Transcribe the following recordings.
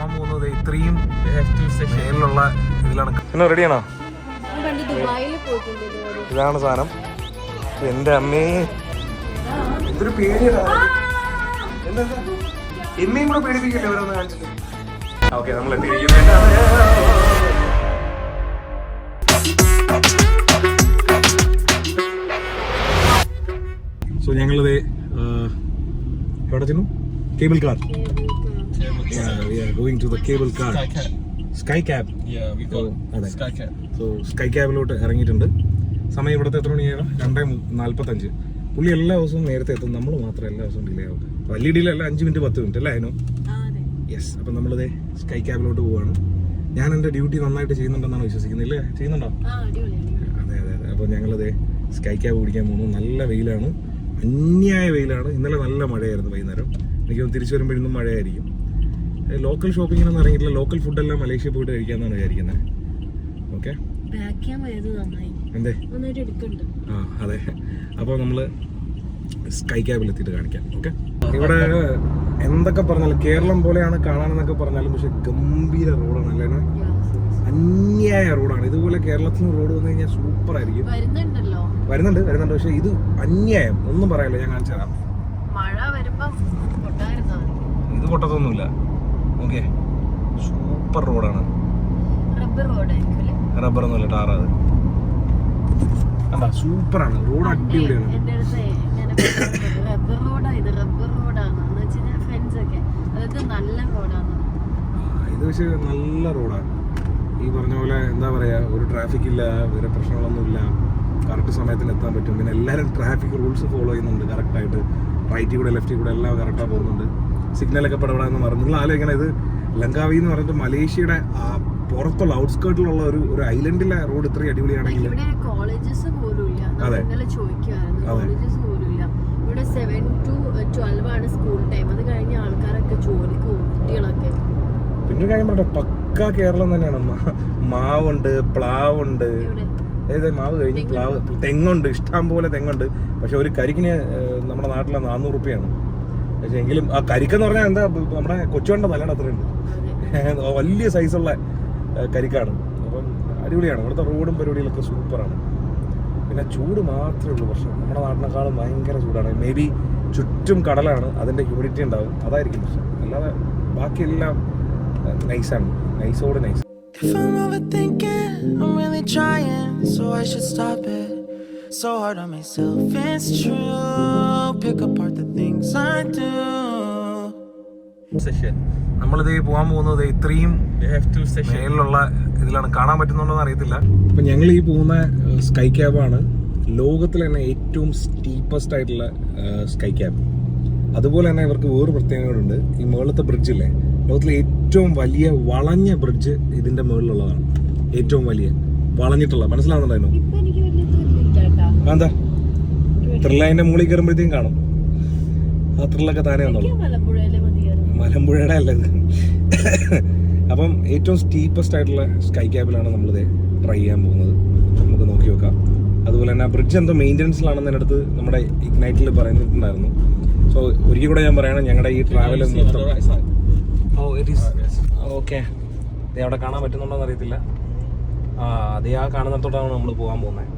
പോകാൻ പോകുന്നത് ഇത്രയും മേലിലുള്ള ഇതിലാണ്. പിന്നെ റെഡിയാണോ ഇതാണ് സാധനം. എന്റെ അമ്മേ. എന്തൊരു പേടിയാണ് എന്നെയും കൂടെ പേടിപ്പിക്കില്ലേ ഓരോന്ന് കാണിച്ചിട്ട്? ഓക്കെ നമ്മൾ സോ ഞങ്ങളിത് എവിടെ ചെന്നു? Cable car. Going to the cable car sky cab Yeah, we Oh, അതെ. സോ സ്കൈ ക്യാബിലോട്ട് ഇറങ്ങിയിട്ടുണ്ട്. സമയം ഇവിടുത്തെ എത്ര മണിയാണ് രണ്ടേ നാല്പത്തഞ്ച്. പുള്ളി എല്ലാ ദിവസവും നേരത്തെ എത്തും. നമ്മൾ മാത്രം എല്ലാ ദിവസവും ഡിലേ ആവും. വലിയ ഡിലേ അല്ല അഞ്ച് മിനിറ്റ് പത്ത് മിനിറ്റ് അല്ലേ അതിനോ യെസ് അപ്പം നമ്മളിത് സ്കൈ ക്യാബിലോട്ട് പോവാണ്. ഞാൻ എന്റെ ഡ്യൂട്ടി നന്നായിട്ട് ചെയ്യുന്നുണ്ടെന്നാണ് വിശ്വസിക്കുന്നത് ഇല്ലേ? ചെയ്യുന്നുണ്ടോ? അതെ അതെ അതെ. അപ്പോൾ ഞങ്ങളിത് സ്കൈ ക്യാബ് പിടിക്കാൻ പോകുന്നു. നല്ല വെയിലാണ്. അന്യായ വെയിലാണ്. ഇന്നലെ നല്ല മഴയായിരുന്നു വൈകുന്നേരം. എനിക്ക് തിരിച്ചു വരുമ്പോൾ മഴയായിരിക്കും. ലോക്കൽ ഷോപ്പിങ്ങിനൊന്നും ഇറങ്ങിയിട്ടില്ല ലോക്കൽ ഫുഡ് എല്ലാം മലേഷ്യ പോയിട്ട് കഴിക്കാന്നാണ് വിചാരിക്കുന്നത് ഓക്കെ എന്തേ? ആ അതെ. അപ്പോൾ നമ്മൾ സ്കൈ ക്യാബിൽ എത്തിയിട്ട് കാണിക്കാം. ഓക്കെ ഇവിടെ എന്തൊക്കെ പറഞ്ഞാലും കേരളം പോലെയാണ് കാണാനെന്നൊക്കെ പറഞ്ഞാലും പക്ഷെ ഗംഭീര റോഡാണ് അല്ലേ? അന്യായ റോഡാണ് ഇതുപോലെ കേരളത്തിൽ നിന്ന് റോഡ് വന്നു കഴിഞ്ഞാൽ സൂപ്പർ ആയിരിക്കും. വരുന്നുണ്ട് വരുന്നുണ്ട്. പക്ഷെ ഇത് അന്യായം. ഒന്നും പറയാനില്ല ഞാൻ കാണിച്ചു തരാം. മഴ വരുമ്പം ഇത് പൊട്ടത്തൊന്നുമില്ല. ഓക്കെ സൂപ്പർ റോഡാണ് റബ്ബർ ഒന്നുമില്ല ടാറാത് അല്ല സൂപ്പറാണ് റോഡ് അടിപൊളിയാണ്. റബ്ബർ റോഡാ ഇത് റബ്ബർ റോഡാണ് എന്ന് വെച്ചാൽ ഫ്രണ്ട്സ് ഒക്കെ. അതൊക്കെ നല്ല റോഡാണ് ഇത് പക്ഷെ നല്ല റോഡാണ് ഈ പറഞ്ഞ പോലെ എന്താ പറയാ ഒരു ട്രാഫിക് ഇല്ല വേറെ പ്രശ്നങ്ങളൊന്നുമില്ല കറക്റ്റ് സമയത്തിന് എത്താൻ പറ്റും. പിന്നെ എല്ലാവരും ട്രാഫിക് റൂൾസ് ഫോളോ ചെയ്യുന്നുണ്ട് കറക്റ്റായിട്ട് റൈറ്റിൽ കൂടെ ലെഫ്റ്റിൽ കൂടെ എല്ലാം കറക്റ്റാണ് പോകുന്നുണ്ട്. സിഗ്നലൊക്കെ പെടപെടാന്ന് പറഞ്ഞു. നിങ്ങൾ ആലോചിക്കണം ഇത് ലങ്കാവി എന്ന് പറഞ്ഞിട്ട് മലേഷ്യയുടെ ആ പുറത്തുള്ള ഔട്ട്സ്കേർട്ടിലുള്ള ഒരു ഒരു ഐലൻഡിലെ റോഡ് ഇത്രയും അടിപൊളിയാണെങ്കിൽ കോളേജസ് പോലും അതെ. ഇവിടെ സെവൻ ടു ട്വൽവ് ആണ് സ്കൂൾ ടൈം അത് കഴിഞ്ഞ ആൾക്കാരൊക്കെ ജോലിക്ക് പോകും കുട്ടികളൊക്കെ. പിന്നെ കാര്യം പറഞ്ഞോ പക്ക കേരളം തന്നെയാണ്. മാവുണ്ട് പ്ലാവുണ്ട്. ഉണ്ട് അതായത് മാവ് കഴിഞ്ഞ് പ്ലാവ്. തെങ്ങുണ്ട് ഇഷ്ടം പോലെ തെങ്ങുണ്ട്. പക്ഷെ ഒരു കരിക്കിന് നമ്മുടെ നാട്ടിലെ നാനൂറ് റുപ്യാണ് പക്ഷെ എങ്കിലും ആ കരിക്കെന്ന് പറഞ്ഞാൽ എന്താ നമ്മുടെ കൊച്ചുവണ്ട നല്ലതാണ് അത്രയുണ്ട് അതെ. വലിയ സൈസുള്ള കരിക്കാണ്. അപ്പം അടിപൊളിയാണ്. ഇവിടുത്തെ റോഡും പരിപാടികളൊക്കെ സൂപ്പറാണ് പിന്നെ ചൂട് മാത്രമേ ഉള്ളൂ പ്രശ്നം. നമ്മുടെ നാട്ടിനേക്കാളും ഭയങ്കര ചൂടാണ്. മേ ബി ചുറ്റും കടലാണ്. അതിന്റെ ഹ്യൂമിഡിറ്റി ഉണ്ടാവും. അതായിരിക്കും പ്രശ്നം. അല്ലാതെ ബാക്കിയെല്ലാം നൈസാണ് നൈസോട് nice If I'm overthinking, I'm really trying, so I should stop it. So hard on myself, it's true. Pick apart the things I do. Session. നമ്മളിത് പോകാൻ പോകുന്നത് ഇത്രയും മേലിലുള്ള ഇതിലാണ്. കാണാൻ പറ്റുന്നുണ്ടോ അറിയത്തില്ല. അപ്പൊ ഞങ്ങൾ ഈ പോകുന്ന സ്കൈ ക്യാബാണ് ലോകത്തിലെ തന്നെ ഏറ്റവും സ്റ്റീപ്പസ്റ്റ് ആയിട്ടുള്ള സ്കൈ ക്യാബ് അതുപോലെ തന്നെ ഇവർക്ക് വേറൊരു പ്രത്യേകതകളുണ്ട് ഈ മുകളിലത്തെ ബ്രിഡ്ജ് ഇല്ലേ? ലോകത്തിലെ ഏറ്റവും വലിയ വളഞ്ഞ ബ്രിഡ്ജ് ഇതിന്റെ മുകളിലുള്ളതാണ് ഏറ്റവും വലിയ. വളഞ്ഞിട്ടുള്ള. മനസ്സിലാവുന്നുണ്ടായിരുന്നു എന്താ ത്രില്ലതിന്റെ മുകളിൽ കയറുമ്പോഴത്തേക്കും കാണും. ആ ത്രില്ലൊക്കെ താനേ വന്നോളൂ മലമ്പുഴയുടെ അല്ല ഇത് അപ്പം ഏറ്റവും സ്റ്റീപ്പസ്റ്റ് ആയിട്ടുള്ള സ്കൈ ക്യാബിലാണ് നമ്മളിത് ട്രൈ ചെയ്യാൻ പോകുന്നത്. നമുക്ക് നോക്കി നോക്കാം. അതുപോലെ തന്നെ ആ ബ്രിഡ്ജ് എന്തോ മെയിന്റനൻസിലാണെന്ന് എന്റെ അടുത്ത് നമ്മുടെ ഇഗ്നൈറ്റിൽ പറഞ്ഞിട്ടുണ്ടായിരുന്നു സോ ഒരിക്കൽ കൂടെ ഞാൻ പറയണം ഞങ്ങളുടെ ഈ travel. Oh it is okay അവിടെ കാണാൻ പറ്റുന്നുണ്ടോ എന്നറിയത്തില്ല ആ അതേ ആ കാണുന്നിടത്തോട്ടാണ് നമ്മൾ പോകാൻ പോകുന്നത്.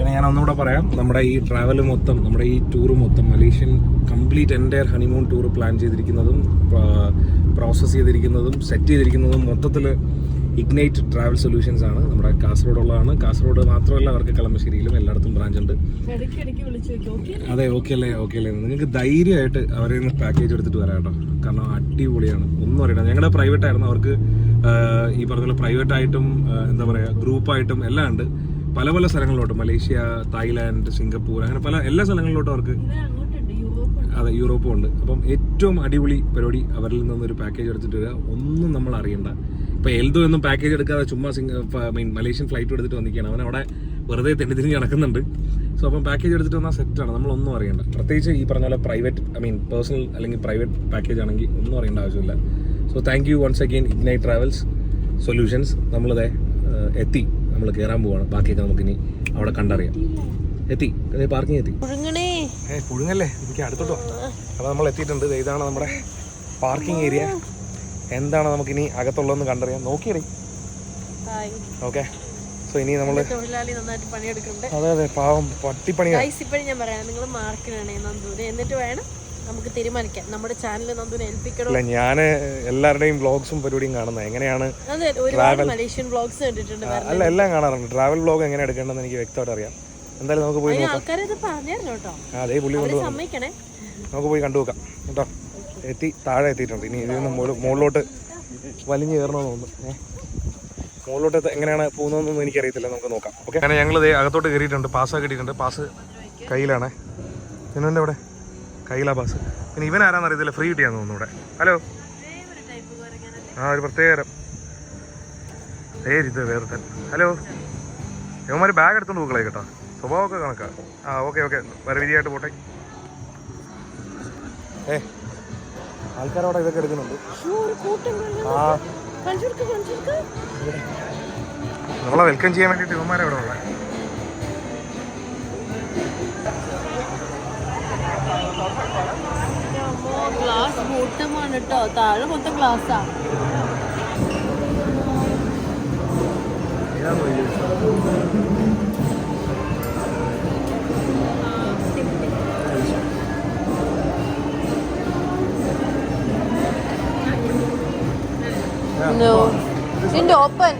പിന്നെ ഞാൻ ഒന്നുകൂടെ പറയാം നമ്മുടെ ഈ ട്രാവൽ മൊത്തം നമ്മുടെ ഈ ടൂർ മൊത്തം മലേഷ്യൻ കംപ്ലീറ്റ് എന്റെ ഹണിമൂൺ ടൂർ പ്ലാൻ ചെയ്തിരിക്കുന്നതും പ്രോസസ്സ് ചെയ്തിരിക്കുന്നതും സെറ്റ് ചെയ്തിരിക്കുന്നതും മൊത്തത്തിൽ ഇഗ്നൈറ്റ് ട്രാവൽ സൊല്യൂഷൻസ് ആണ്. നമ്മുടെ കാസർഗോഡുള്ളതാണ്. കാസർഗോഡ് മാത്രമല്ല അവർക്ക് കളമശ്ശേരിയിലും എല്ലായിടത്തും ബ്രാഞ്ച് ഉണ്ട് അതെ ഓക്കെ അല്ലേ? ഓക്കെ അല്ലേ? നിങ്ങൾക്ക് ധൈര്യമായിട്ട് അവരെ നിന്ന് പാക്കേജ് എടുത്തിട്ട് വരാം കേട്ടോ. കാരണം അടിപൊളിയാണ്. ഒന്നും അറിയണ്ട. ഞങ്ങളുടെ പ്രൈവറ്റ് ആയിരുന്നു. അവർക്ക് ഈ പറഞ്ഞ പ്രൈവറ്റ് ആയിട്ടും എന്താ പറയുക ഗ്രൂപ്പായിട്ടും എല്ലാം ഉണ്ട്. പല പല സ്ഥലങ്ങളിലോട്ട് മലേഷ്യ തായ്ലാൻഡ് സിംഗപ്പൂർ അങ്ങനെ പല എല്ലാ സ്ഥലങ്ങളിലോട്ടും അവർക്ക് അതെ യൂറോപ്പും ഉണ്ട് അപ്പം ഏറ്റവും അടിപൊളി പരിപാടി അവരിൽ നിന്നൊരു പാക്കേജ് എടുത്തിട്ട് വരിക. ഒന്നും നമ്മൾ അറിയണ്ട. ഇപ്പൊ എൽദോ ഒന്നും പാക്കേജ് എടുക്കാതെ ചുമ്മാ സിംഗ മീൻ മലേഷ്യൻ ഫ്ലൈറ്റ് എടുത്തിട്ട് വന്നിരിക്കുകയാണ്. അവൻ അവിടെ വെറുതെ തെണ്ടി തിരിഞ്ഞ് നടക്കുന്നുണ്ട്. സോ അപ്പം പാക്കേജ് എടുത്തിട്ട് വന്നാൽ സെറ്റാണ് നമ്മളൊന്നും അറിയണ്ട. പ്രത്യേകിച്ച് ഈ പറഞ്ഞ പോലെ പ്രൈവറ്റ് ഐ മീൻ പേഴ്സണൽ അല്ലെങ്കിൽ പ്രൈവറ്റ് പാക്കേജ് ആണെങ്കിൽ ഒന്നും അറിയേണ്ട ആവശ്യമില്ല. So thank you once again Ignite Travels Solutions നമ്മളിതേ എത്തി. നമ്മൾ കയറാൻ പോവാണ്. ബാക്കിയൊക്കെ നമുക്കിനി അവിടെ കണ്ടറിയാം. എത്തി. അതേ പാർക്കിംഗ് എത്തി. പുഴുങ്ങല്ലേ? എനിക്ക് അടുത്തോട്ടോ അപ്പോൾ നമ്മൾ എത്തിയിട്ടുണ്ട്. ഇതാണ് നമ്മുടെ പാർക്കിംഗ് ഏരിയ എന്താണ് നമുക്കിനി അകത്തുള്ളതെന്ന് കണ്ടറിയാം. നോക്കിയറി ഓക്കെ സോ ഇനി നമ്മൾ തൊഴിലാളി നന്നായിട്ട് പണിയെടുക്കുന്നുണ്ട്. അതെ അതെ പാവം. പട്ടിപ്പണിയാണ് ഞാൻ പറയാം. നിങ്ങൾ മാർക്കിനാണ് എന്നിട്ട് വേണം. നമുക്ക് തീരുമാനിക്കാം. നമ്മുടെ ചാനൽ നന്ദുനെ ഏൽപ്പിക്കണം? അല്ല ഞാൻ എല്ലാവരുടെയും വ്ളോഗ്സും പരിപാടിയും കാണുന്നത് എങ്ങനെയാണ് ഒരുപാട് മലേഷ്യൻ വ്ളോഗ്സ് കണ്ടിട്ടുണ്ട് അല്ല എല്ലാം കാണാറുണ്ട്. ട്രാവൽ വ്ളോഗ് എങ്ങനെ എടുക്കേണ്ടതെന്ന് എനിക്ക് വ്യക്തമായിട്ട് അറിയാം. എന്തായാലും നമുക്ക് പോയി അതിന് നോക്കാം. ആൾക്കാരെ ഇത് പറഞ്ഞായിരുന്നു കേട്ടോ. അതേ പുള്ളി സമ്മതിക്കണേ. നമുക്ക് പോയി കണ്ടു നോക്കാം. കേട്ടോ? എത്തി താഴെ എത്തിയിട്ടുണ്ട്. ഇനി ഇതിൽ നിന്ന് മുകളിലോട്ട് വലിഞ്ഞു കയറണമെന്ന് തോന്നുന്നു. മുകളിലോട്ട് എങ്ങനെയാണ് പോകുന്നതെന്നൊന്നും എനിക്കറിയത്തില്ല. നമുക്ക് നോക്കാം. ഓക്കെ? അങ്ങനെ ഞങ്ങൾ അകത്തോട്ട് കയറിയിട്ടുണ്ട്. പാസ് കിട്ടിയിട്ടുണ്ട് പാസ് കയ്യിലാണ്. പിന്നെ അവിടെ കയ്യിലാ പാസ് പിന്നെ ഇവൻ ആരാന്ന് അറിയത്തില്ല ഫ്രീ കിട്ടിയാന്ന് തോന്നുന്നു ഇവിടെ. ഹലോ ആ ഒരു പ്രത്യേകരം പേരിത് വേറെ തന്നെ ഹലോ ഇവന്മാർ ബാഗ് എടുത്തോണ്ട് പോക്കളെ കേട്ടോ. സ്വഭാവമൊക്കെ കണക്കാ. ആ ഓക്കെ ഓക്കെ വേറെ വിധിയായിട്ട് പോട്ടെ. ഏ ആൾക്കാരവിടെ ഇതൊക്കെ എടുക്കുന്നുണ്ട്. ആ. നമ്മളെ വെൽക്കം ചെയ്യാൻ വേണ്ടിയിട്ട് ഇവന്മാരെ അവിടെ ഉള്ളത് ഗ്ലാസ് കൂട്ടമാണ് കേട്ടോ. താഴെ മൊത്തം ഗ്ലാസ്സാ No. ഇതിന്റെ ഓപ്പൺ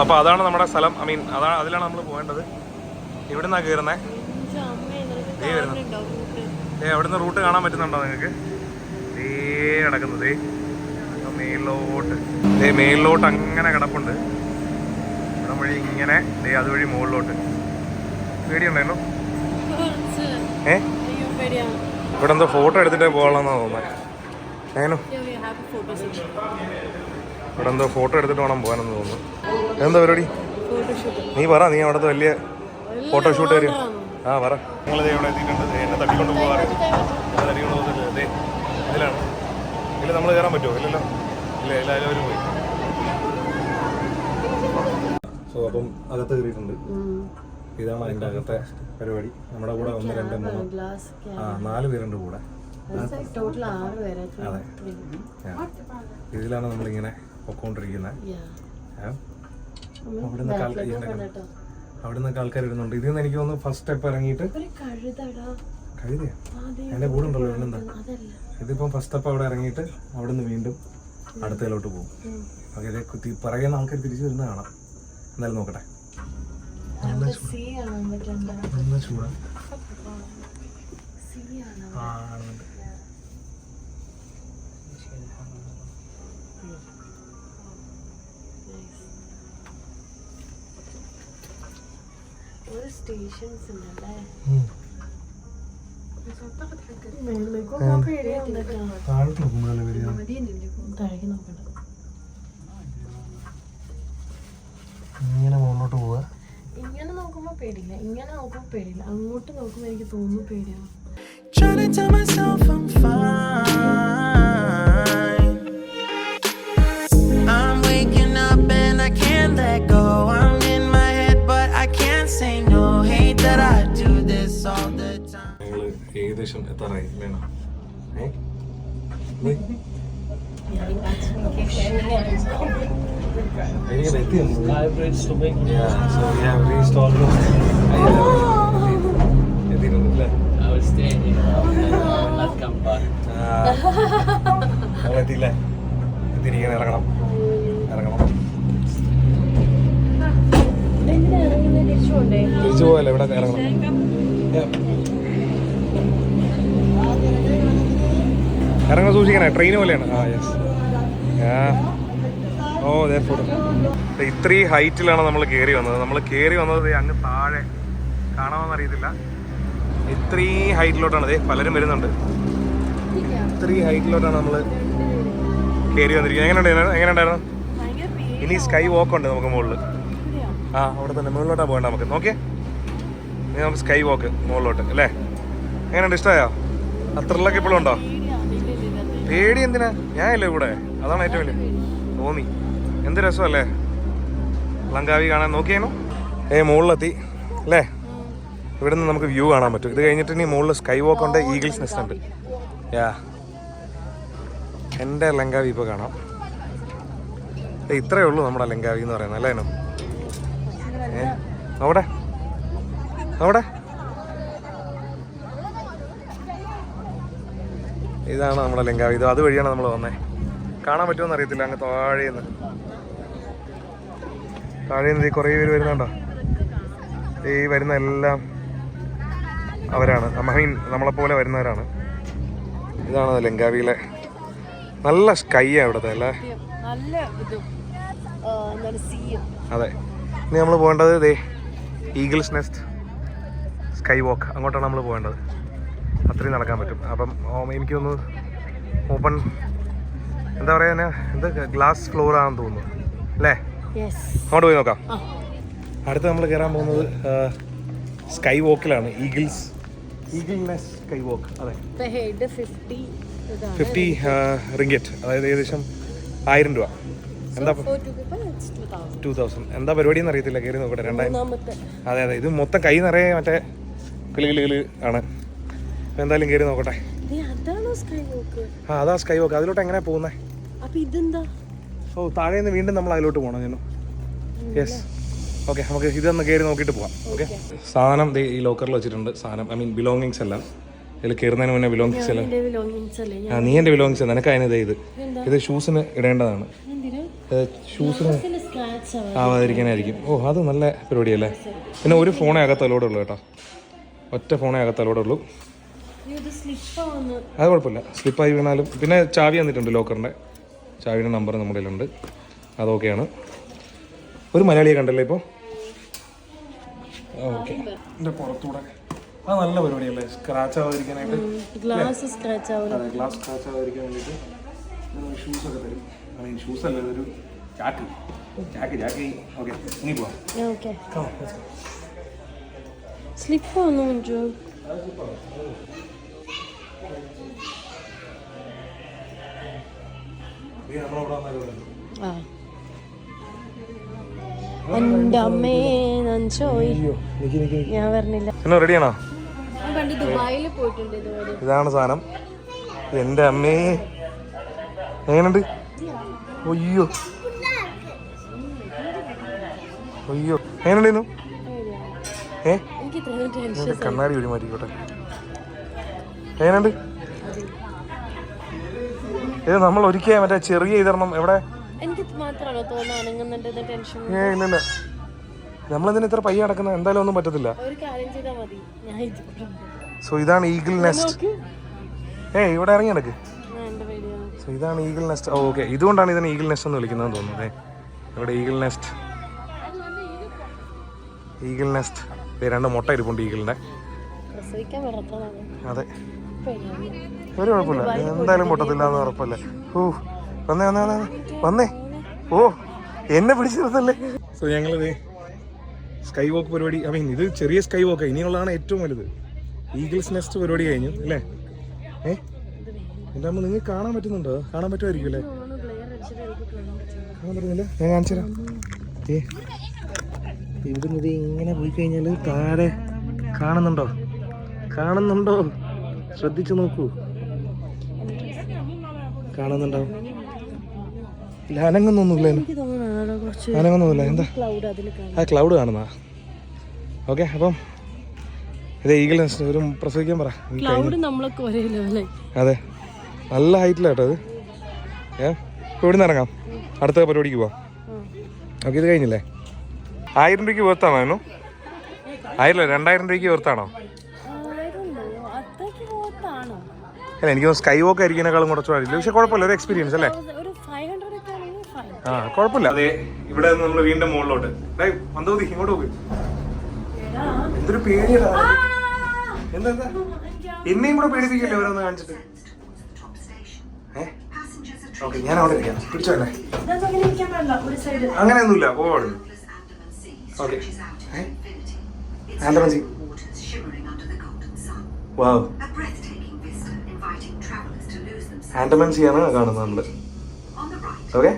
അപ്പൊ അതാണ് നമ്മുടെ സ്ഥലം. ഐ മീൻ അതാണ് അതിലാണ് നമ്മൾ പോകേണ്ടത് ഇവിടുന്നാ കയറുന്നേ ദേ. ഏ അവിടുന്ന് റൂട്ട് കാണാൻ പറ്റുന്നുണ്ടോ നിങ്ങൾക്ക് ദേ ദേ മേളിലോട്ട്. ദേ മേളിലോട്ട് അങ്ങനെ കിടപ്പുണ്ട്. ഇവിടെ വഴി ഇങ്ങനെ ദേ അതുവഴി മുകളിലോട്ട്. പേടിയുണ്ടായിരുന്നു? ഏ? ഇവിടെ എന്തോ ഫോട്ടോ എടുത്തിട്ടേ പോകാമെന്നാ തോന്നുന്നത് ഏനോ? ഇവിടെ എന്തോ ഫോട്ടോ എടുത്തിട്ട് വേണം പോകാനെന്ന് തോന്നുന്നു. എന്താ പരിപാടി? നീ പറ നീ അവിടുത്തെ വലിയ ഫോട്ടോഷൂട്ട് വരും ആ പറ. നിങ്ങൾ ഇവിടെ എത്തിയിട്ടുണ്ട്. എന്നെ തട്ടിക്കൊണ്ട് പോകാറ്. തട്ടിക്കൊണ്ട് പോകുന്നില്ല ദേ ഇതിലാണ്. ഇല്ല നമ്മൾ കയറാൻ പറ്റുമോ? ഇല്ലല്ലോ. ഇല്ല എല്ലാവരും പോയി. സോ അപ്പം അകത്ത് കയറിയിട്ടുണ്ട്. ഇതാണ് അതിന്റെ അകത്തെ പരിപാടി. നമ്മുടെ കൂടെ ഒന്ന് രണ്ട് മൂന്ന്. ആ നാല് പേരുണ്ട് കൂടെ. ടോട്ടൽ ആറ് പേരെ. അതെ. ഇതിലാണ് നമ്മളിങ്ങനെ പൊക്കോണ്ടിരിക്കുന്നത് ആ. അവിടുന്ന് ആൾക്കാർ കേട്ടോ നിന്നൊക്കെ ആൾക്കാർ വരുന്നുണ്ട്. ഇതിൽ നിന്ന് എനിക്ക് തോന്നുന്നു ഫസ്റ്റ് സ്റ്റെപ്പ് ഇറങ്ങിയിട്ട് കഴുതയാ? അതെ എന്റെ കൂടെ ഉണ്ടല്ലോ പിന്നെന്താ ഇതിപ്പം ഫസ്റ്റ് സ്റ്റെപ്പ് അവിടെ ഇറങ്ങിയിട്ട് അവിടെ നിന്ന് വീണ്ടും അടുത്തതിലോട്ട് പോകും. ഓക്കെ ഇതേ കുത്തി പറയുന്ന ആൾക്കാർ തിരിച്ചു വരുന്ന കാണാം. എന്തായാലും നോക്കട്ടെ. നല്ല ചൂടാ. ആ. ഒരു സ്റ്റേഷൻസ് ഉണ്ടല്ലേ. താഴോട്ട് നോക്കുമ്പോഴല്ലേ വരിക താഴേക്ക് നോക്കണ്ട. ഇങ്ങനെ മുകളിലോട്ട് പോവുക. ഇങ്ങനെ നോക്കുമ്പോ പേടിയില്ല. ഇങ്ങനെ നോക്കുമ്പോ പേടിയില്ല. അങ്ങോട്ട് നോക്കുമ്പോ എനിക്ക് തോന്നുന്നു പേടിയാണ് Trying to tell myself I'm fine. Come എത്താറായി എത്തിയില്ലേ. എത്തിയിരിക്കാൻ ഇറങ്ങണം. ഇറങ്ങണം. തിരിച്ചു പോയല്ലേ ഇവിടെ ഇറങ്ങണം. ഇറങ്ങാൻ സൂക്ഷിക്കണേ. ട്രെയിൻ പോലെയാണ്. ആ യെസ് ഓ അതെ ഫോട്ടോ ഇത്രയും ഹൈറ്റിലാണ് നമ്മൾ കയറി വന്നത്. നമ്മൾ കയറി വന്നത് അങ്ങ് താഴെ. കാണാമെന്ന് അറിയത്തില്ല. ഇത്രയും ഹൈറ്റിലോട്ടാണ്. അതെ പലരും വരുന്നുണ്ട്. ഇത്രയും ഹൈറ്റിലോട്ടാണ് നമ്മൾ കയറി വന്നിരിക്കുന്നത്. എങ്ങനെയുണ്ടായിരുന്നു എങ്ങനെയുണ്ടായിരുന്നു? ഇനി സ്കൈ വാക്ക് ഉണ്ട് നമുക്ക് മുകളിൽ ആ അവിടെ തന്നെ. മുകളിലോട്ടാണ് പോകേണ്ട നമുക്ക്. നോക്കിയേ. ഇനി നമുക്ക് സ്കൈ വാക്ക് മുകളിലോട്ട്. അല്ലേ? എങ്ങനെയുണ്ട്? ഇഷ്ടമായോ അത്രയുള്ളൊക്കെ ഇപ്പോഴും ഉണ്ടോ? പേടി എന്തിനാ? ഞാൻ ഇല്ലേ കൂടെ അതാണ് ഏറ്റവും വലിയ തോന്നി എന്ത് രസമല്ലേ? ലങ്കാവി കാണാൻ നോക്കിയേനു? ഏ മുകളിലെത്തി. അല്ലേ? ഇവിടെ നിന്ന് നമുക്ക് വ്യൂ കാണാൻ പറ്റും. ഇത് കഴിഞ്ഞിട്ട് ഇനി മുകളിൽ സ്കൈ വാക്ക് ഉണ്ട് ഈഗിൾസ് നെസ്റ്റ് ഉണ്ട്. യാ. എന്റെ ലങ്കാവി ഇപ്പോൾ കാണാം. ഇത്രയേ ഉള്ളൂ നമ്മുടെ ലങ്കാവി എന്ന് പറയുന്നത്. അല്ലേ അവിടെ ഏ അവിടെ അവിടെ ഇതാണ് നമ്മുടെ ലങ്കാവി ഇത് അതുവഴിയാണ് നമ്മൾ വന്നത് കാണാൻ പറ്റുമെന്ന് അറിയത്തില്ല അങ്ങ് താഴേന്ന്. താഴേന്ന് ഈ കുറേ പേര് വരുന്നുണ്ടോ? ഈ വരുന്ന എല്ലാം അവരാണ്. മീൻ നമ്മളെപ്പോലെ വരുന്നവരാണ്. ഇതാണ് ലങ്കാവിയിലെ നല്ല സ്കൈയാണ് ഇവിടുത്തെ അല്ലേ? അതെ. ഇനി നമ്മൾ പോകേണ്ടത് ഇതേ ഈഗിൾസ് നെസ്റ്റ് സ്കൈ വോക്ക് അങ്ങോട്ടാണ് നമ്മൾ പോകേണ്ടത്. അത്രയും നടക്കാൻ പറ്റും. അപ്പം എനിക്ക് തോന്നുന്നു ഓപ്പൺ എന്താ പറയാ എന്ത് ഗ്ലാസ് ഫ്ലോർ ആണെന്ന് തോന്നുന്നു. അല്ലേ? അങ്ങോട്ട് പോയി നോക്കാം. അടുത്ത് നമ്മൾ കയറാൻ പോകുന്നത് sky വോക്കിലാണ് eagles. Eagle nest sky walk അതെ ഫിഫ്റ്റി റിങ്കറ്റ് അതായത് ഏകദേശം ആയിരം രൂപ. എന്താ ടു തൗസൻഡ് എന്താ പരിപാടി എന്ന് അറിയത്തില്ല. കയറി നോക്കട്ടെ. രണ്ടായിരം. അതെ അതെ. ഇത് മൊത്തം കൈ നിറയെ മറ്റേ കിളി കിളി കിളി ആണ്. എന്തായാലും കയറി നോക്കട്ടെ. ആ അതാ സ്കൈ വോക്ക് അതിലോട്ട് എങ്ങനെ പോകുന്നേ? ഓ താഴെ നിന്ന് വീണ്ടും നമ്മൾ അതിലോട്ട് പോകണം ഞാൻ യെസ് ഓക്കെ നമുക്ക് ഇതൊന്ന് കയറി നോക്കിയിട്ട് പോവാം. ഓക്കെ സാധനം ഈ ലോക്കറിൽ വെച്ചിട്ടുണ്ട്. സാധനം ഐ മീൻ ബിലോങ്ങിങ്സ് എല്ലാം. ഇതിൽ കയറുന്നതിന് മുന്നേ ബിലോങ്ങിങ്സ് എല്ലാം. ആ നീ എന്റെ ബിലോങ്ങിങ്സ് നിനക്ക് അതിന് ഇത്. ഇത് ഷൂസിന് ഇടേണ്ടതാണ്. ഷൂസിന് ആവാതിരിക്കാനായിരിക്കും. ഓ അത് നല്ല പരിപാടിയല്ലേ? പിന്നെ ഒരു ഫോണേ അകത്തലോടുള്ളൂ ഉള്ളൂ കേട്ടോ. ഒറ്റ ഫോണേ അകത്ത് അത് കുഴപ്പമില്ല. സ്ലിപ്പായി വീണാലും പിന്നെ ചാവി തന്നിട്ടുണ്ട് ലോക്കറിന്റെ ചാവിയുടെ നമ്പർ നമ്മുടെ കയ്യിലുണ്ട്. അതൊക്കെയാണ്. ഒരു മലയാളിയെ കണ്ടല്ലേ ഇപ്പോൾ ഓക്കെ. എന്റെ പുറത്തൂടെ. അത് നല്ല പരിപാടിയല്ലേ? സ്ക്രാച്ച് ആവാതിരിക്കാനായിട്ട്. ഗ്ലാസ് സ്ക്രാച്ച് ആവുന്നു അതെ ഗ്ലാസ് സ്ക്രാച്ച് ആവാതിരിക്കാൻ വേണ്ടിയിട്ട് ഷൂസ് ഒക്കെ തരും. ഐ മീൻ ഷൂസ് അല്ല ഇതൊരു ചാക്ക് ചാക്ക് ചാക്ക് ഓക്കെ ഇനി പോവാം. ഓക്കെ സ്ലിപ്പ് മഞ്ജു അമ്മേ നിക്ക് ഞാൻ പറഞ്ഞില്ല എന്നാ റെഡിയാണോ ഞാൻ ഇതാണ് സാധനം. എന്റെ അമ്മേ. എങ്ങനെയുണ്ട്? ഒയ്യോ ഒയ്യോ എങ്ങനെയുണ്ടായിരുന്നു ഏ? കണ്ണാടി മാറ്റിക്കോട്ടെ. എങ്ങനെയുണ്ട്? ഇത് നമ്മൾ ഒരിക്കൽ മറ്റേ ചെറിയ ഇതരണം എവിടെ? നമ്മളെന്തിനാ ഇത്ര പയ്യ നടക്കുന്നത്? എന്തായാലും ഒന്നും പറ്റത്തില്ല. സോ ഇതാണ് ഈഗിൾ നെസ്റ്റ് ഏ ഇവിടെ ഇറങ്ങി നടക്ക്. സോ ഇതാണ് ഈഗിൾ നെസ്റ്റ് ഓക്കെ ഇതുകൊണ്ടാണ് ഇതിനെ ഈഗിൾ നെസ്റ്റ് എന്ന് വിളിക്കുന്നതെന്ന് തോന്നുന്നത് ഇവിടെ ഈഗിൾ നെസ്റ്റ് ഈഗിൾ നെസ്റ്റ് രണ്ട് മുട്ട ഇരിപ്പുണ്ട് ഈഗിളിന്റെ അതെ. ഒരു കുഴപ്പമില്ല. എന്തായാലും പൊട്ടത്തില്ല എന്ന് ഉറപ്പല്ലേ? ഓ വന്നേ വന്നേ വന്നേ വന്നേ. ഓ എന്നെ പിടിച്ചു നിർത്തല്ലേ സോ ഞങ്ങളിത് സ്കൈ വോക്ക് പരിപാടി ഐ മീൻ ഇത് ചെറിയ സ്കൈ വാക്ക് ഇനിയുള്ളതാണ് ഏറ്റവും വലുത്. ഈഗിൾസ് നെസ്റ്റ് പരിപാടി കഴിഞ്ഞു അല്ലേ? ഏ? എന്റെ അമ്മ നിങ്ങൾക്ക് കാണാൻ പറ്റുന്നുണ്ടോ? കാണാൻ പറ്റുമായിരിക്കും അല്ലേ? കാണാൻ പറ്റുന്നില്ല? ഞാൻ കാണിച്ചു തരാം. ഇവിടുന്ന് ഇങ്ങനെ പോയി കഴിഞ്ഞാൽ താഴെ കാണുന്നുണ്ടോ? കാണുന്നുണ്ടോ? ശ്രദ്ധിച്ചു നോക്കൂ. കാണുന്നുണ്ടാവും ഇല്ല അനങ്ങുന്നൊന്നുമില്ല അനങ്ങുന്നൊന്നുമില്ല എന്താ? ആ ക്ലൗഡ് കാണുന്ന ഓക്കെ അപ്പം ഇത് ഈഗിൾ നെസ്റ്റ് ഒരു പ്രസവിക്കാൻ പറ. അതെ. നല്ല ഹൈറ്റിലാട്ടോ അത് ഏ? ഇവിടെ ഇറങ്ങാം. അടുത്ത പരിപാടിക്ക് പോവാം. ഓക്കെ ഇത് കഴിഞ്ഞില്ലേ? ആയിരം രൂപയ്ക്ക് വേർത്താണോ ആയിരം രണ്ടായിരം രൂപയ്ക്ക് വേർത്താണോ അല്ല എനിക്ക് സ്കൈ വോക്ക് ആയിരിക്കുന്നേക്കാളും കുറച്ച് വഴിയില്ല പക്ഷെ കുഴപ്പമില്ല ഒരു എക്സ്പീരിയൻസ് അല്ലേ? ആ കുഴപ്പമില്ല. അതെ ഇവിടെ നമ്മൾ വീണ്ടും മുകളിലോട്ട്. മന്ദബുദ്ധി ഇങ്ങോട്ട് പോയി എന്തൊരു പേടിയടാ. എന്താ എന്താ? എന്നെയും കൂടെ പേടിപ്പിക്കല്ലേ ഓരോന്ന് കാണിച്ചിട്ട്? ഓക്കെ ഞാൻ അവിടെ ഇരിക്കാം. പിടിച്ചോല്ലേ അങ്ങനെയൊന്നുമില്ല പോവാണ്. ഓക്കെ. Sun. വാവ് ആൾക്കാരുള്ളതിൽ പോവാം കാണുന്നത് human ഓക്കെ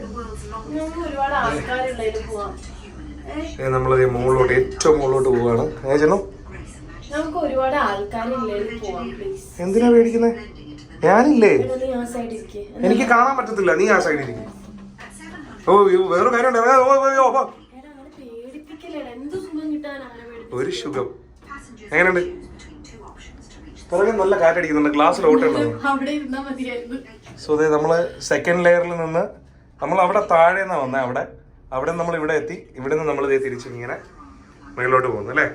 നമ്മൾ മുകളിലോട്ട് ഏറ്റവും മുകളിലോട്ട് പോവാണ് ഏ ചെന്നു. എന്തിനാ പേടിക്കുന്നത് ഞാനില്ലേ? എനിക്ക് കാണാൻ പറ്റത്തില്ല. നീ ആ സൈഡിൽ ഇരിക്കും. ഓ വേറൊരു കിട്ടാൻ ഒരു സുഖം. എങ്ങനെയുണ്ട്? പിറകെ നല്ല കാറ്റടിക്കുന്നുണ്ട് ഗ്ലാസ്സിൽ മതിയായിരുന്നു. സോ അതെ നമ്മൾ സെക്കൻഡ് ലെയറിൽ നിന്ന് നമ്മൾ അവിടെ താഴെ നിന്നാ വന്നേ അവിടെ. അവിടെ നമ്മൾ ഇവിടെ എത്തി. ഇവിടെ നിന്ന് നമ്മൾ തിരിച്ചിങ്ങനെ തിരിച്ച് ഇങ്ങനെ മുകളിലോട്ട് പോകുന്നു അല്ലേ?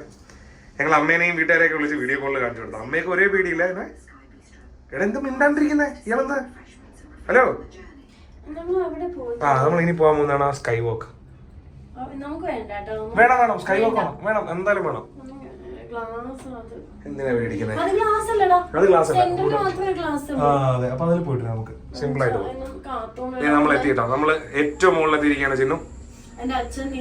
ഞങ്ങൾ അമ്മേനെയും വീട്ടുകാരെയൊക്കെ വിളിച്ച് വീഡിയോ കോളിൽ കാണിച്ചു കൊടുത്തു അമ്മയൊക്കെ ഒരേ പേടിയില്ല എന്നെ? എടാ എന്ത് മിണ്ടാണ്ടിരിക്കുന്നേ? ഇയാളെന്താ? ഹലോ? നമ്മൾ അവിടെ പോയി. ആ നമ്മൾ ഇനി പോകാൻ പോകുന്നതാണ് ആ സ്കൈ വോക്ക് വേണം വേണം സ്കൈ വോക്ക് വേണം. വേണം എന്തായാലും വേണം. എന്തിനാ അത് ഗ്ലാസ് അത് അപ്പൊ അതിൽ പോയിട്ട് നമുക്ക്. സിമ്പിൾ ആയിട്ട് പോകും നമ്മൾ എത്തിയിട്ടോ. നമ്മൾ ഏറ്റവും മുകളിലെത്തിയിരിക്കുകയാണ് ചിന്നു.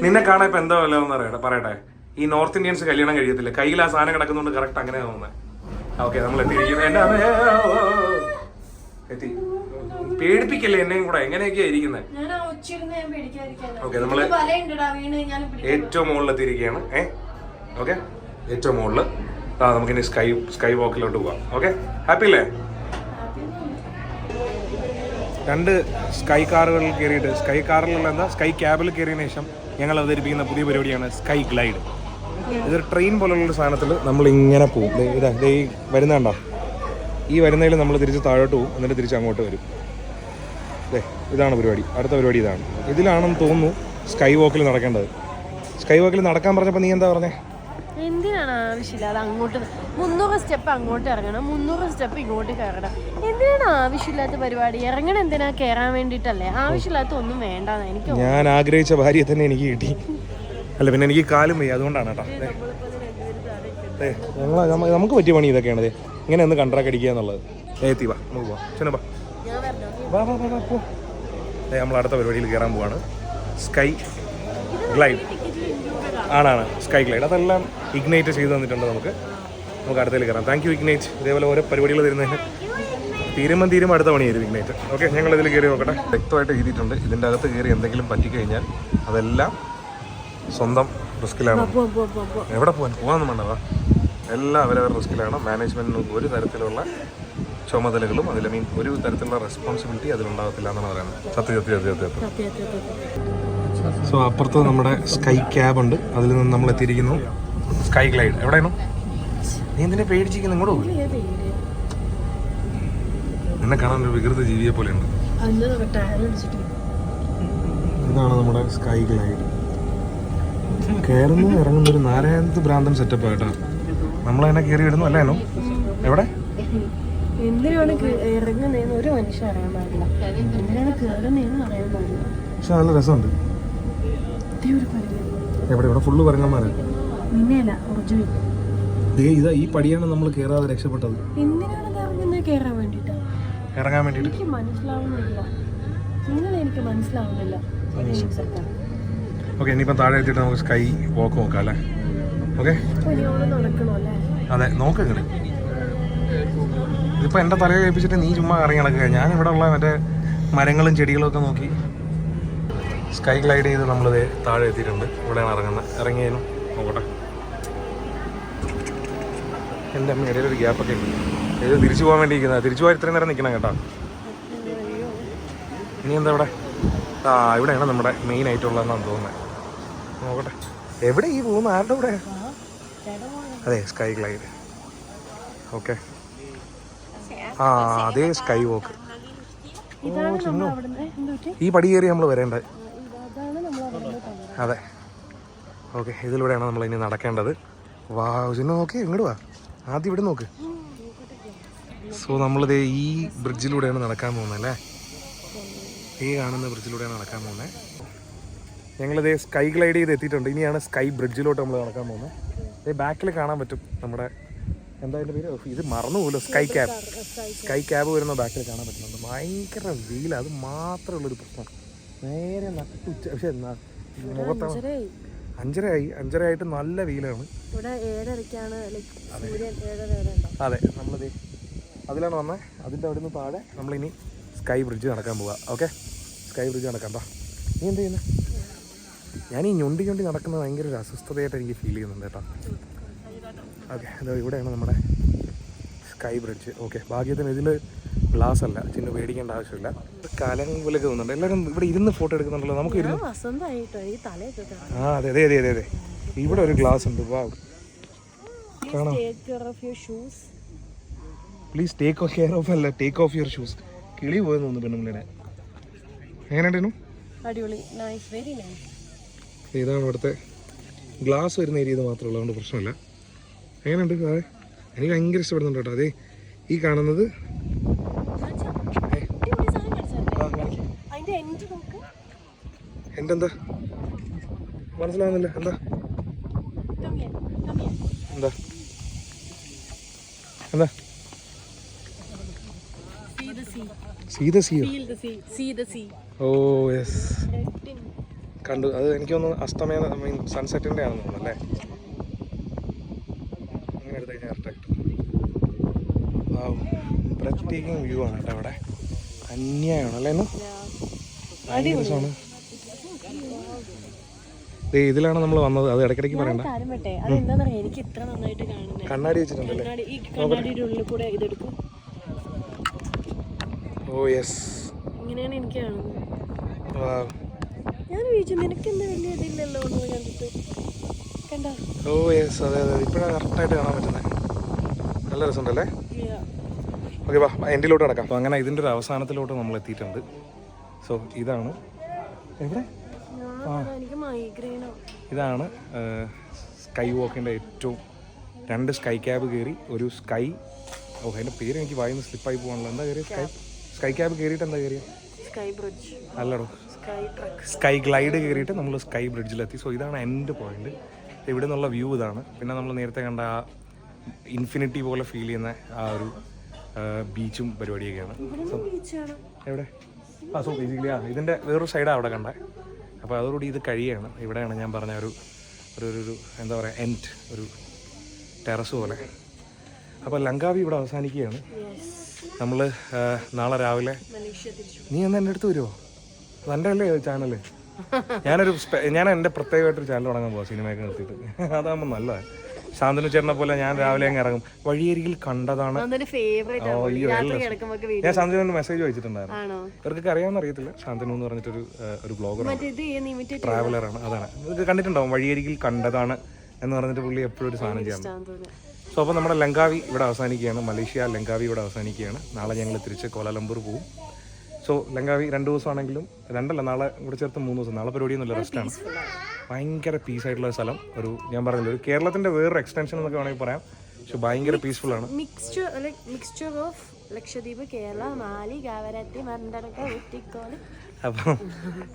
നിന്നെ കാണാൻ ഇപ്പൊ എന്താ വല്ലതെന്ന് പറയട്ടെ പറയട്ടെ. ഈ നോർത്ത് ഇന്ത്യൻസ് കല്യാണം കഴിയത്തില്ല കയ്യിൽ ആ സാധനം കിടക്കുന്നോണ്ട്. കറക്റ്റ് അങ്ങനെ തോന്നുന്നത് ഓക്കെ നമ്മൾ എത്തിയിരിക്കുന്നത് എന്റെ. എത്തി. പേടിപ്പിക്കല്ലേ എന്നെയും കൂടെ? എങ്ങനെയൊക്കെയാ ഇരിക്കുന്നത് ഞാൻ ആ ഞാൻ പേടിക്കാതിരിക്കാനാ. ഓക്കെ നമ്മൾ ഇതിൽ വലയുണ്ടെടാ, വീണ് കഴിഞ്ഞാലും പിടിക്കും. ഏറ്റവും മുകളിലെത്തിയിരിക്കുകയാണ് ഏ? ഓക്കെ ഏറ്റവും മുകളിൽ ആ നമുക്കിനി സ്കൈ സ്കൈ വാക്കിലോട്ട് പോവാം. ഓക്കെ? ഹാപ്പി അല്ലേ രണ്ട് സ്കൈ കാറുകളിൽ കയറിയിട്ട് സ്കൈ കാറിലുള്ള എന്താ? സ്കൈ ക്യാബിൽ കയറിയതിനു ശേഷം ഞങ്ങൾ അവതരിപ്പിക്കുന്ന പുതിയ പരിപാടിയാണ് സ്കൈ ഗ്ലൈഡ്. ഇതൊരു ട്രെയിൻ പോലുള്ള ഒരു സാധനത്തിൽ നമ്മൾ ഇങ്ങനെ പോകും ഇതാ ഈ വരുന്നതാണ്ടോ ഈ വരുന്നതിൽ നമ്മൾ തിരിച്ച് താഴോട്ട് പോകും എന്നിട്ട് തിരിച്ച് അങ്ങോട്ട് വരും. ദേ ഇതാണ് പരിപാടി. അടുത്ത പരിപാടി ഇതാണ്. ഇതിലാണെന്ന് തോന്നുന്നു സ്കൈ വാക്കിൽ നടക്കേണ്ടത്. സ്കൈ വാക്കിൽ നടക്കാൻ പറഞ്ഞപ്പോൾ നീ എന്താ പറഞ്ഞേ? എന്തിനാണ് ആവശ്യമില്ല? അത് അങ്ങോട്ട് മുന്നൂറ് സ്റ്റെപ്പ് അങ്ങോട്ട് ഇറങ്ങണം. മുന്നൂറ് സ്റ്റെപ്പ് ഇങ്ങോട്ട് കയറണം. എന്തിനാണ് ആവശ്യമില്ലാത്ത പരിപാടി? ഇറങ്ങണം എന്തിനാ കയറാൻ വേണ്ടിയിട്ടല്ലേ? ആവശ്യമില്ലാത്ത ഒന്നും വേണ്ടെന്ന് എനിക്ക് ഞാൻ ആഗ്രഹിച്ച ഭാര്യയെ തന്നെ എനിക്ക് കിട്ടി. അല്ല പിന്നെ എനിക്ക് കാലും വയ്യ. അതുകൊണ്ടാണ് കേട്ടോ. നമുക്ക് പറ്റിയ പണി ഇതൊക്കെയാണ്. ഇങ്ങനെ ഒന്ന് കണ്ട്രാക്ട് അടിക്കുക എന്നുള്ളത്. ദേ, എത്തി വാ. നമുക്ക് പോവാം. ചെന്ന വാ വാ വാ പോ. നമ്മൾ അടുത്ത പരിപാടിയിൽ കയറാൻ പോവാണ്. സ്കൈ ഗ്ലൈഡ് ആണാണ്. സ്കൈ ഗ്ലൈഡ് അതെല്ലാം ഇഗ്നൈറ്റ് ചെയ്ത് തന്നിട്ടുണ്ട് നമുക്ക്. നമുക്ക് അടുത്തതിൽ കയറാം. താങ്ക് യു ഇഗ്നൈറ്റ് ഇതേപോലെ ഓരോ പരിപാടികൾ തരുന്നതിന് തീരുമ്പം തീരുമ്പോൾ അടുത്ത പണിയായിരുന്നു ഇഗ്നൈറ്റ് ഓക്കെ ഞങ്ങൾ ഇതിൽ കയറി നോക്കട്ടെ. വ്യക്തമായിട്ട് എഴുതിയിട്ടുണ്ട്. ഇതിന്റെ അകത്ത് കയറി എന്തെങ്കിലും പറ്റിക്കഴിഞ്ഞാൽ അതെല്ലാം സ്വന്തം റിസ്കിലാണ്. എവിടെ പോകാൻ പോകാമെന്ന് വേണ്ടതാ എല്ലാം അവരവർ റിസ്കിലാണ് മാനേജ്മെന്റിന് ഒരു തരത്തിലുള്ള ചുമതലകളും അതിൽ മീൻ ഒരു തരത്തിലുള്ള റെസ്പോൺസിബിലിറ്റി അതിലുണ്ടാകത്തില്ല എന്നാണ് പറയുന്നത്. സത്യം, സത്യം, സത്യം. സോ അപ്പുറത്ത് നമ്മുടെ സ്കൈ ക്യാബ് ഉണ്ട്. അതിൽ നിന്ന് നമ്മൾ എത്തിയിരിക്കുന്നു. സ്കൈ ഗ്ലൈഡ് എവിടെയാണ്? നീ എന്തിനെ പേടിച്ചിരിക്കുന്നു? ഇങ്ങോട്ട് പോകും പേര്. കാണാൻ ഒരു വികൃത ജീവിയെ പോലെയുണ്ട്. ഇതാണ് നമ്മുടെ സ്കൈ ഗ്ലൈഡ് കയറുന്നു ഇറങ്ങുന്ന ഒരു നാരായണത്ത് ഭ്രാന്തൻ സെറ്റപ്പ് കേട്ടോ നമ്മൾ അതിനെ കയറി വിടുന്നു അല്ലേനോ എവിടെ? എന്തിനാണ് ഇറങ്ങുന്നതെന്ന് ഒരു മനുഷ്യൻ അറിയാൻ പാടില്ല. എന്തിനാണ് കയറുന്നതെന്ന് അറിയാൻ പാടില്ല. പക്ഷെ നല്ല രസമുണ്ട്. എവിടെ? ഇവിടെ ഫുള്ള് നിന്നെയല്ല ഒറിജിനൽ ദേ ഇതാ ഈ പടിയാണ് നമ്മൾ കേറാതെ രക്ഷപ്പെട്ടത്. എന്തിനാണ് ഇത് ഇറങ്ങുന്നത് കേറാൻ വേണ്ടിട്ടാ ഇറങ്ങാൻ വേണ്ടിട്ട് എനിക്ക് മനസ്സിലാവുന്നില്ല. നിങ്ങളെ എനിക്ക് മനസ്സിലാവുന്നില്ല. ഓക്കെ ഇനിയിപ്പം താഴെ എത്തിയിട്ട് നമുക്ക് സ്കൈ വോക്ക് നോക്കാം അല്ലേ? ഓക്കെ? അതെ നോക്ക് ഇങ്ങനെ ഇതിപ്പോൾ എന്റെ തലയിൽ ഏൽപ്പിച്ചിട്ട് നീ ചുമ്മാ ഇറങ്ങി നടക്കുക ഞാൻ ഇവിടെ ഉള്ള മറ്റേ മരങ്ങളും ചെടികളും ഒക്കെ നോക്കി. സ്കൈ ഗ്ലൈഡ് ചെയ്ത് നമ്മൾ താഴെ എത്തിയിട്ടുണ്ട്. ഇവിടെയാണ് ഇറങ്ങുന്നത് ഇറങ്ങിയതിനും നോക്കട്ടെ. എന്റെ അമ്മ ഇടയിൽ ഒരു ഗ്യാപ്പൊക്കെ ഉണ്ട്. ഇത് തിരിച്ചു പോകാൻ വേണ്ടി ഇരിക്കുന്നത് തിരിച്ചു പോകാൻ ഇത്രയും നേരം നിൽക്കണം കേട്ടോ. ഇനി എന്താ ഇവിടെ? ആ ഇവിടെയാണ് നമ്മുടെ മെയിൻ ആയിട്ടുള്ളതെന്നാണ് തോന്നുന്നത് നോക്കട്ടെ. എവിടെ ഈ പോകുന്ന ആരുടെ ഇവിടെ? അതെ സ്കൈ ഗ്ലൈഡ്. ഓക്കെ. ആ അതേ സ്കൈ വോക്ക്. ഈ പടി കയറി നമ്മൾ വരേണ്ടത് അതാണ് നമ്മൾ അവിടെ കണ്ടത് അതെ. ഓക്കെ ഇതിലൂടെയാണ് നമ്മൾ ഇനി നടക്കേണ്ടത്. വാ ചിന്ന നോക്കി ഇങ്ങോട്ട് വാ. ആദ്യം ഇവിടെ നോക്ക്. സോ നമ്മളിത് ഈ ബ്രിഡ്ജിലൂടെയാണ് നടക്കാൻ പോകുന്നത് അല്ലേ? ഈ കാണുന്ന ബ്രിഡ്ജിലൂടെയാണ് നടക്കാൻ പോകുന്നത്. ഞങ്ങളിത് സ്കൈ ഗ്ലൈഡ് ചെയ്ത് എത്തിയിട്ടുണ്ട്. ഇനിയാണ് സ്കൈ ബ്രിഡ്ജിലോട്ട് നമ്മൾ നടക്കാൻ പോകുന്നത്. ഇത് ബാക്കിൽ കാണാൻ പറ്റും നമ്മുടെ എന്താ അതിന്റെ പേര്? ഇത് മറന്നു Polo sky cab. Sky cab. വരുന്ന ബാക്കിൽ കാണാൻ പറ്റുന്നുണ്ട്. ഭയങ്കര വെയിലാണ് അത് മാത്രമുള്ളൊരു പ്രശ്നം. നേരെ നട്ടുച്ച പക്ഷേ മുഖത്താണ് അഞ്ചരയായി. അഞ്ചരയായി. അഞ്ചരയായിട്ട് നല്ല വെയിലാണ്. അതെ. നമ്മളിത് അതിലാണ് വന്നത് അതിന്റെ അവിടെ നിന്ന് താഴെ നമ്മളിനി സ്കൈ ബ്രിഡ്ജ് നടക്കാൻ പോവാ. ഓക്കെ? സ്കൈ ബ്രിഡ്ജ് നടക്കാൻ പാ നീ എന്ത് ചെയ്യുന്നത് ഞാൻ ഈ ഞൊണ്ടി ഞൊണ്ടി നടക്കുന്നത് ഭയങ്കര ഒരു അസ്വസ്ഥതയായിട്ട് എനിക്ക് ഫീൽ ചെയ്യുന്നുണ്ട് കേട്ടോ. ഓക്കെ അതോ ഇവിടെയാണ് നമ്മുടെ സ്കൈ ബ്രിഡ്ജ്. ഓക്കെ ഭാഗ്യത്തിന് ഇതിൽ ഗ്ലാസ് അല്ല ചിന്ന പേടിക്കേണ്ട ആവശ്യമില്ല. കാലം പോലെയൊക്കെ തോന്നുന്നുണ്ട്. എല്ലാവരും ഇവിടെ ഇരുന്ന് ഫോട്ടോ എടുക്കുന്നുണ്ടല്ലോ നമുക്ക് ഇരുന്ന്. ആ അതെ അതെ അതെ അതെ അതെ. ഇവിടെ ഒരു ഗ്ലാസ് ഉണ്ട് വാ please take of care of അല്ല ടേക്ക് ഓഫ് യുവർ ഷൂസ് കിളി പോയെന്ന് തോന്നുന്നു പെണ്ണുമ്പിളിനെ എങ്ങനെയുണ്ടായിരുന്നു അടിപൊളി. നൈസ് വെരി നൈസ് ഇതാണ് ഇവിടുത്തെ ഗ്ലാസ് വരുന്ന ഏരിയ മാത്രമേ ഉള്ളൂ അതുകൊണ്ട് പ്രശ്നമില്ല. എങ്ങനെയുണ്ട് അതെ എനിക്ക് ഭയങ്കര ഇഷ്ടപ്പെടുന്നുണ്ട് കേട്ടോ. അതെ ഈ കാണുന്നത് എന്റെ എന്താ മനസ്സിലാവുന്നില്ല. എന്താ. എന്താ? എന്താ. സീത sea. Oh yes. കണ്ടു. അത് എനിക്ക് തോന്നുന്നു അസ്തമയ സൺസെറ്റിന്റെ ആണെന്ന് തോന്നുന്നു അല്ലേ അങ്ങനെ എടുത്ത് കഴിഞ്ഞാൽ കറക്റ്റ് പ്രത്യേകം വ്യൂ ആണ് കേട്ടോ അവിടെ. അന്യായമാണ് അല്ലേ? ഭയങ്കര രസമാണ്. ഇതിലാണ് നമ്മൾ വന്നത്. അത് ഇടയ്ക്കിടയ്ക്ക് പറയണ്ട. എനിക്ക് ഇത്ര നന്നായിട്ട് കാണുന്നത് കണ്ണാടി വെച്ചിട്ടുണ്ടല്ലേ? Oh yes. ഇങ്ങനെയാണ് എനിക്ക് കാണുന്നത്. ഞാൻ ചോദിച്ചു നിനക്ക് എന്താ വലിയ ഇതില്ലല്ലോ എന്ന് കണ്ടിട്ട്. കണ്ടോ? Oh yes. അതെ അതെ ഇപ്പോഴാണ് കറക്റ്റായിട്ട് കാണാൻ പറ്റുന്നത് നല്ല രസമുണ്ടല്ലേ. ഓക്കെ വാ എൻഡിലോട്ട് നടക്കാം. അപ്പോൾ അങ്ങനെ ഇതിന്റെ ഒരു അവസാനത്തിലോട്ട് നമ്മൾ എത്തിയിട്ടുണ്ട്. സോ ഇതാണ്. എവിടെ? ആ. ഇതാണ് സ്കൈ വാക്കിന്റെ ഏറ്റവും രണ്ട് സ്കൈ ക്യാബ് കയറി ഒരു സ്കൈ ഓ അതിന്റെ പേര് എനിക്ക് വായിന്ന് സ്ലിപ്പായി പോകാനുള്ള. എന്താ കയറിയ സ്കൈ സ്കൈ ക്യാബ് കയറിയിട്ട് എന്താ കയറിയ സ്കൈ ബ്രിഡ്ജ് അല്ലടോ. സ്കൈ ട്രക്ക് സ്കൈ ഗ്ലൈഡ് കയറിയിട്ട് നമ്മൾ സ്കൈ ബ്രിഡ്ജിലെത്തി സോ ഇതാണ് എൻഡ് പോയിന്റ് ഇവിടെ നിന്നുള്ള വ്യൂ ഇതാണ്. പിന്നെ നമ്മൾ നേരത്തെ കണ്ട ആ ഇൻഫിനിറ്റി പോലെ ഫീൽ ചെയ്യുന്ന ആ ഒരു ബീച്ചും പരിപാടിയൊക്കെയാണ്. എവിടെ? ആ സോ ബേസിക്കലി ആ ഇതിന്റെ വേറൊരു സൈഡാണ് അവിടെ കണ്ടത് അപ്പോൾ അതോടുകൂടി ഇത് കഴിയാണ്. ഇവിടെയാണ് ഞാൻ പറഞ്ഞ ഒരു ഒരു ഒരു- എന്താ പറയുക എന്റ് ഒരു ടെറസ് പോലെ. അപ്പോൾ ലങ്കാവി ഇവിടെ അവസാനിക്കുകയാണ്. നമ്മൾ നാളെ രാവിലെ നീ എന്നാ എന്റെ അടുത്ത് വരുമോ നല്ല അല്ലേ ചാനൽ ഞാനൊരു ഞാൻ എന്റെ പ്രത്യേകമായിട്ടൊരു ചാനൽ തുടങ്ങാൻ പോവാം സിനിമയൊക്കെ നിർത്തിയിട്ട്. അതാകുമ്പോൾ നല്ലതാണ് ശാന്തനു ചേർന്ന പോലെ ഞാൻ രാവിലെ അങ്ങ് ഇറങ്ങും. വഴിയരികിൽ കണ്ടതാണ്. ഞാൻ ശാന്തനു മെസ്സേജ് വായിച്ചിട്ടുണ്ടായിരുന്നു ഇവർക്കൊക്കെ അറിയാമെന്ന് അറിയത്തില്ല. ശാന്തനു എന്ന് പറഞ്ഞിട്ടൊരു ഒരു ബ്ലോഗറാണ് ട്രാവലറാണ് അതാണ്. കണ്ടിട്ടുണ്ടാവും. വഴിയരികിൽ കണ്ടതാണ് എന്ന് പറഞ്ഞിട്ട് പുള്ളി എപ്പോഴും ഒരു സാധനം ചെയ്യാൻ സോ അപ്പോൾ നമ്മുടെ ലങ്കാവി ഇവിടെ അവസാനിക്കുകയാണ്. മലേഷ്യ ലങ്കാവി ഇവിടെ അവസാനിക്കുകയാണ്. നാളെ ഞങ്ങൾ തിരിച്ച് കോലാലംപൂർ പോകും സോ ലങ്കാവി രണ്ട് ദിവസമാണെങ്കിലും രണ്ടല്ല നാളെ ഇവിടെ ചേർത്ത് മൂന്ന് ദിവസം. നാളെ പരിപാടിയൊന്നുമില്ല. റെസ്റ്റാണ് ഭയങ്കര പീസ് ആയിട്ടുള്ള സ്ഥലം. ഒരു ഞാൻ പറഞ്ഞില്ല ഒരു കേരളത്തിന്റെ വേറൊരു എക്സ്റ്റൻഷൻ എന്നൊക്കെ വേണമെങ്കിൽ പറയാം. പക്ഷെ ഭയങ്കര പീസ്ഫുൾ ആണ്. Mixture mixture of Lakshadweep Kerala Male Kavaratti അപ്പം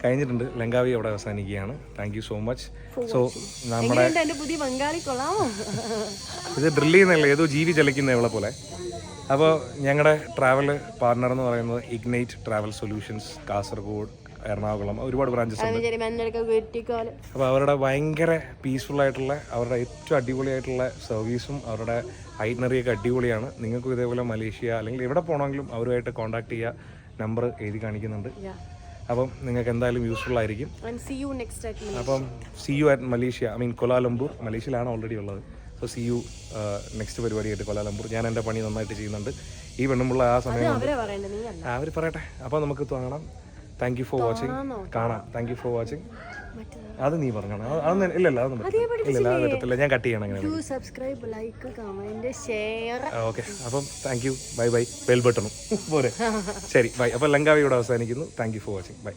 കഴിഞ്ഞിട്ടുണ്ട്. ലങ്കാവി അവിടെ അവസാനിക്കുകയാണ്. Thank you so much so നമ്മുടെ പുതിയ ബംഗാളി കൊള്ളാമോ? ഇത് ഡ്രിൽ ചെയ്യുന്നില്ല ഏതോ ജീവി ചലിക്കുന്ന ഇവളെ പോലെ. അപ്പോൾ ഞങ്ങളുടെ ട്രാവൽ പാർട്ണർ എന്ന് പറയുന്നത് Ignite travel solutions Kasaragod Ernakulam ഒരുപാട് ബ്രാഞ്ചസ് അപ്പോൾ അവരുടെ ഭയങ്കര പീസ്ഫുൾ ആയിട്ടുള്ള അവരുടെ ഏറ്റവും അടിപൊളിയായിട്ടുള്ള സർവീസും അവരുടെ ഐറ്റിനറിയൊക്കെ അടിപൊളിയാണ്. നിങ്ങൾക്കും ഇതേപോലെ മലേഷ്യ അല്ലെങ്കിൽ എവിടെ പോകണമെങ്കിലും അവരുമായിട്ട് കോൺടാക്ട് ചെയ്യുക. നമ്പർ എഴുതി കാണിക്കുന്നുണ്ട്. അപ്പം നിങ്ങൾക്ക് എന്തായാലും യൂസ്ഫുൾ ആയിരിക്കും. അപ്പം see you at Malaysia I mean Kuala Lumpur മലേഷ്യയിലാണ് already ഉള്ളത്. സോ സി യു നെക്സ്റ്റ് പരിപാടിയായിട്ട് കൊലാലംപൂർ ഞാൻ എന്റെ പണി നന്നായിട്ട് ചെയ്യുന്നുണ്ട്. ഈ പെണ്ണുമ്പുള്ള ആ സമയം അവർ പറയട്ടെ. അപ്പോൾ നമുക്ക് കാണാം താങ്ക് യു ഫോർ വാച്ചിങ് കാണാം. താങ്ക് യു ഫോർ വാച്ചിങ് അത് നീ പറഞ്ഞാണ് അത് ഇല്ലല്ല അതൊന്നും ഇല്ലല്ല അത് പറ്റത്തില്ല. ഞാൻ കട്ട് ചെയ്യണം അങ്ങനെ to subscribe like comment share okay അപ്പം thank you bye bye bell ബട്ടണും പോരെ. ശരി ബൈ അപ്പോൾ ലങ്കാവിയോട് അവസാനിക്കുന്നു. Thank you for watching bye